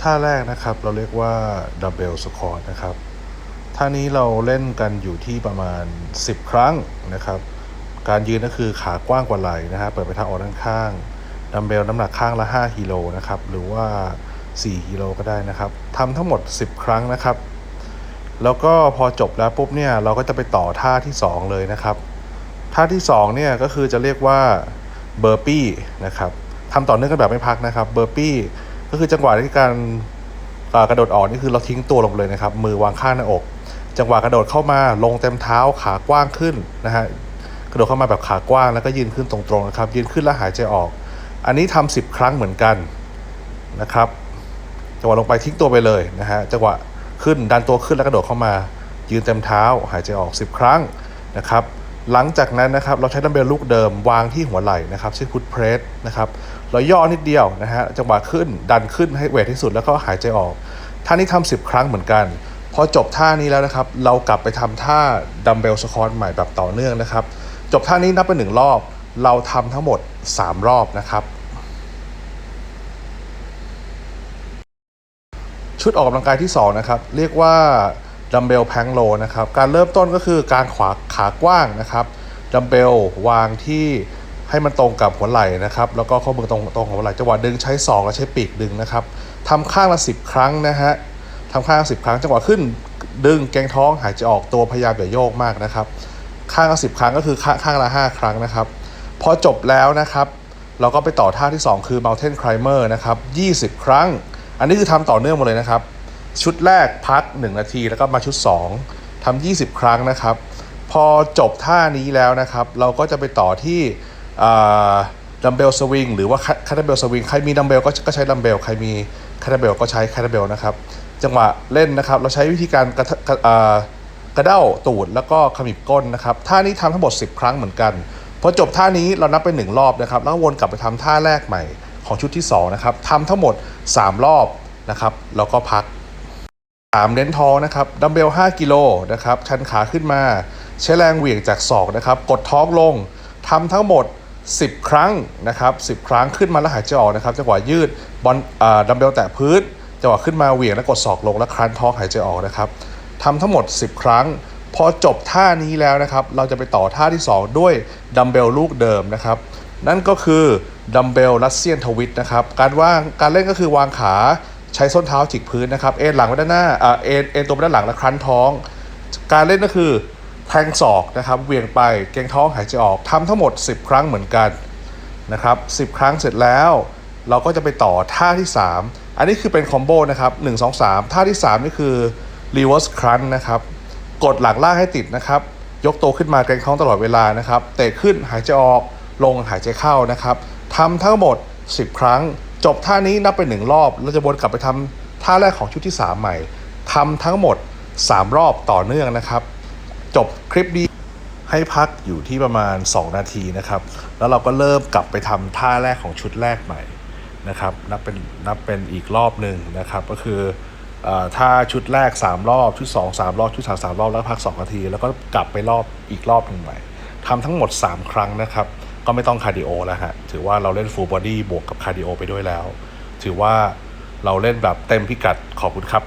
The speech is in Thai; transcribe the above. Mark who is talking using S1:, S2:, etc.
S1: ท่าแรกนะครับเราเรียกว่าดัมเบลสควอตนะครับท่านี้เราเล่นกันอยู่ที่ประมาณ 10 ครั้งนะครับ การยืนก็คือขากว้างกว่าไหล่นะฮะเปิดไปทางออกด้านข้างดัมเบลน้ำหนักข้างละ5กิโลนะครับหรือว่า4กิโลก็ได้นะครับทำทั้งหมด 10 ครั้งนะครับ แล้วก็พอจบแล้วปุ๊บเนี่ยเราก็จะไปต่อท่าที่ 2 เลยนะครับ ท่าที่2เนี่ยก็คือจะเรียกว่าเบอร์ปี้นะครับทำต่อเนื่องกันแบบไม่พักนะครับเบอร์ปี้ ก็คือจังหวะที่การกระโดดออกนี่คือเราทิ้งตัวลงเลยนะครับ มือวางข้างหน้าอก จังหวะกระโดดเข้ามาลงเต็มเท้าขากว้างขึ้นนะฮะกระโดดเข้ามาแบบขากว้างแล้วก็ยืนขึ้นตรงๆนะครับยืนขึ้นแล้วหายใจออก อันนี้ทำ10 ครั้งเหมือนกันนะครับจังหวะลงไปทิ้งตัวไปเลยนะฮะจังหวะขึ้นดันตัวขึ้นแล้วกระโดดเข้ามา ยืนเต็มเท้า หายใจออก 10 ครั้งนะครับ หลังจากนั้นนะครับเราใช้ดัมเบลลูกเดิมวางที่หัวไหล่นะครับชื่อพุทเพรสนะครับเราย่อนิดเดียวนะฮะจังหวะขึ้นดันขึ้นให้เวทที่สุดแล้วก็หายใจออก ท่านี้ทำ10 ครั้งเหมือนกัน พอจบท่านี้แล้วนะครับ เรากลับไปทำท่าดัมเบลสควอตใหม่แบบต่อเนื่องนะครับ จบท่านี้นับเป็นหนึ่งรอบ เราทำทั้งหมด 3 รอบนะครับ ชุดออกกำลังกายที่2นะครับเรียกว่า ดัมเบลแพงโลนะครับ การเริ่มต้นก็คือการขวาขากว้างนะครับ ดัมเบลวางที่ให้มันตรงกับหัวไหล่นะครับ แล้วก็ข้อมือตรงตรงกับหัวไหล่จังหวะดึงใช้ศอกและใช้ปีกดึงนะครับทำข้างละ 10 ครั้งนะฮะทำข้างละ10 ครั้งจังหวะขึ้น ดึงแกงท้องหายใจออกตัวพยายามอย่าโยกมากนะครับ ข้างละ10 ครั้งก็คือข้างข้างละ 5 ครั้งนะครับ พอจบแล้วนะครับ เราก็ไปต่อท่าที่ 2 คือ Mountain Climber นะครับ 20 ครั้ง อันนี้คือทำต่อเนื่องหมดเลยนะครับ ชุดแรกพัก 1 นาที แล้วก็มาชุด 2ทำ20 ครั้งนะครับ พอจบท่านี้แล้วนะครับ เราก็จะไปต่อที่ดัมเบลสวิงหรือว่าคาร์เบลสวิงใครมีดัมเบลก็ใช้ดัมเบลใครมีคาร์เบลก็ใช้คาร์เบลนะครับ จังหวะเล่นนะครับ เราใช้วิธีการกระกระเด้าตูดแล้วก็ขมิบก้นนะครับท่านี้ทำทั้งหมด 10 ครั้งเหมือนกันพอจบท่านี้เรานับเป็นหนึ่งรอบนะครับ แล้ววนกลับไปทำท่าแรกใหม่ของชุดที่2นะครับทำทั้งหมด 3 รอบนะครับ แล้วก็พัก 3เน้นท้องนะครับดัมเบล 5 กิโลนะครับชันขาขึ้นมา ใช้แรงเหวี่ยงจากศอกนะครับกดท้องลงทำทั้งหมด 10 ครั้งนะครับ10 ครั้งขึ้นมาแล้วหายใจออกนะครับจังหวะยืดบอลดัมเบลแตะพื้นจังหวะขึ้นมาเหวี่ยงแล้วกดศอกลงแล้วครั้นท้องหายใจออกนะครับทำทั้งหมด 10 ครั้ง พอจบท่านี้แล้วนะครับ เราจะไปต่อท่าที่ 2 ด้วยดัมเบลลูกเดิมนะครับ นั่นก็คือดัมเบลรัสเซียนทวิตนะครับ การวางการเล่นก็คือวางขา ใช้ส้นเท้าจิกพื้นนะครับ เอ็นหลังไปด้านหน้าเอ็นเอ็นตัวไปด้านหลังแล้วครั้นท้อง การเล่นก็คือแทงศอกนะครับเวียงไปเกรงท้องหายใจออกทำทั้งหมด 10 ครั้งเหมือนกันนะครับ10 ครั้งเสร็จแล้ว เราก็จะไปต่อท่าที่ 3 อันนี้คือเป็นคอมโบนะครับ1 2 3 ท่าที่ 3 นี่คือ reverse crunch นะครับกดหลังล่างให้ติดนะครับ ยกตัวขึ้นมาเกรงท้องตลอดเวลานะครับ เตะขึ้นหายใจออกลงหายใจเข้านะครับทำทั้งหมด 10 ครั้ง จบท่านี้นับเป็นหนึ่งรอบเราจะวนกลับไปทำท่าแรกของชุดที่ 3 ใหม่ทำทั้งหมด 3 รอบต่อเนื่องนะครับ จบคลิปนี้ให้พักอยู่ที่ประมาณ 2 นาทีนะครับ แล้วเราก็เริ่มกลับไปทำท่าแรกของชุดแรกใหม่นะครับ นับเป็นนับเป็นอีกรอบหนึ่งนะครับ ก็คือเออถ้าชุดแรก 3 รอบ ชุด 2 3 รอบ ชุด 3 3 รอบ แล้วพัก 2 นาที แล้วก็กลับไปรอบอีกรอบหนึ่งใหม่ทำทั้งหมด 3 ครั้งนะครับ ก็ไม่ต้องคาร์ดิโอแล้วฮะ ถือว่าเราเล่นฟูลบอดี้บวกกับคาร์ดิโอไปด้วยแล้ว ถือว่าเราเล่นแบบเต็มพิกัดขอบคุณครับ